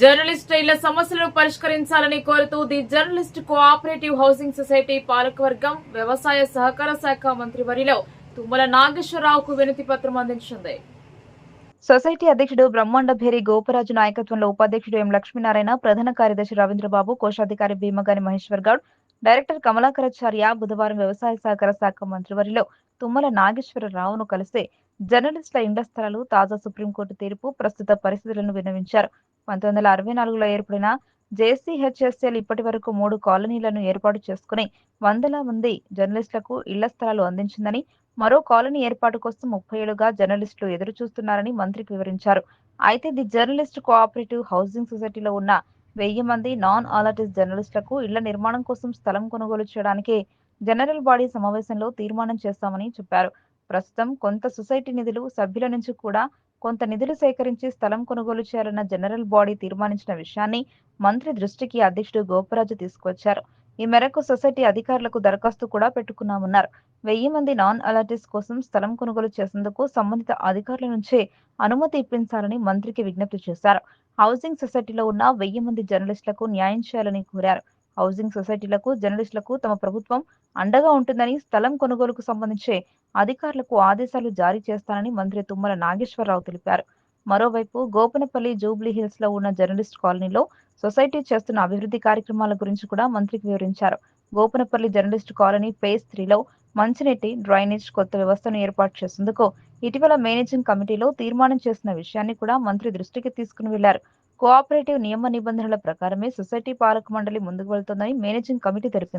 Journalist ఇళ్ళ సమస్యలను పరిష్కరించాలని కోరుతూ the journalist cooperative housing society పాలకవర్గం వ్యవసాయ సహకార శాఖ మంత్రి వరిలో తుమ్మల నాగేశ్వరరావుకు వినతి పత్రం అందించింది. సొసైటీ అధ్యక్షుడు బ్రహ్మాండ భేరి గోపరాజు నాయకత్వంలో ఉపాధ్యక్షుడు ఎం లక్ష్మీనారాయణ ప్రధాన కార్యదర్శి రవీంద్రబాబు కోశాధికారి భీమగాని మహేశ్వర్ గౌడ్ డైరెక్టర్ కమలాకరాచార్య బుధవారం వ్యవసాయ సహకార శాఖ మంత్రివర్యులో తుమ్మల నాగేశ్వరరావును కలిసి జర్నలిస్టుల ఇండ్ల స్థలాలు తాజా సుప్రీంకోర్టు తీర్పు ప్రస్తుత పరిస్థితులను విన్నవించారు. పంతొమ్మిది వందల అరవై నాలుగులో ఏర్పడిన జేసీహెచ్ఎస్ఎల్ ఇప్పటి వరకు మూడు కాలనీలను ఏర్పాటు చేసుకుని వందల మంది జర్నలిస్టులకు ఇళ్ళ స్థలాలు అందించిందని మరో కాలనీ ఏర్పాటు కోసం ముప్పై ఏళ్ళుగా జర్నలిస్టులు ఎదురు చూస్తున్నారని మంత్రికి వివరించారు. అయితే ది జర్నలిస్ట్ కోఆపరేటివ్ హౌసింగ్ సొసైటీలో ఉన్న వెయ్యి మంది నాన్ ఆలర్టిస్ట్ జర్నలిస్టులకు ఇళ్ళ నిర్మాణం కోసం స్థలం కొనుగోలు చేయడానికి జనరల్ బాడీ సమావేశంలో తీర్మానం చేస్తామని చెప్పారు. ప్రస్తుతం కొంత సొసైటీ నిధులు సభ్యుల నుంచి కూడా కొంత నిధులు సేకరించి స్థలం కొనుగోలు చేయాలన్న జనరల్ బాడీ తీర్మానించిన విషయాన్ని మంత్రి దృష్టికి అధ్యక్షుడు గోపరాజు తీసుకొచ్చారు. ఈ మేరకు సొసైటీ అధికారులకు దరఖాస్తు కూడా పెట్టుకున్నామన్నారు. వెయ్యి మంది నాన్ అలర్టిస్ కోసం స్థలం కొనుగోలు చేసేందుకు సంబంధిత అధికారుల నుంచే అనుమతి ఇప్పించాలని మంత్రికి విజ్ఞప్తి చేశారు. హౌసింగ్ సొసైటీలో ఉన్న వెయ్యి మంది జర్నలిస్టులకు న్యాయం చేయాలని కోరారు. హౌసింగ్ సొసైటీలకు జర్నలిస్టులకు తమ ప్రభుత్వం అండగా ఉంటుందని స్థలం కొనుగోలుకు సంబంధించి అధికారులకు ఆదేశాలు జారీ చేస్తానని మంత్రి తుమ్మల నాగేశ్వరరావు తెలిపారు. మరోవైపు గోపనపల్లి జూబ్లీ హిల్స్లో ఉన్న జర్నలిస్ట్ కాలనీలో సొసైటీ చేస్తున్న అభివృద్ధి కార్యక్రమాల గురించి కూడా మంత్రికి వివరించారు. గోపనపల్లి జర్నలిస్ట్ కాలనీ ఫేజ్ త్రీలో మంచినీటి డ్రైనేజ్ కొత్త వ్యవస్థను ఏర్పాటు చేసేందుకు ఇటీవల మేనేజింగ్ కమిటీలో తీర్మానం చేసిన విషయాన్ని కూడా మంత్రి దృష్టికి తీసుకుని వెళ్ళారు. కోఆపరేటివ్ నియమ నిబంధనల ప్రకారమే సొసైటీ పాలక మండలి ముందుకు వెళ్తోందని మేనేజింగ్ కమిటీ తెలిపింది.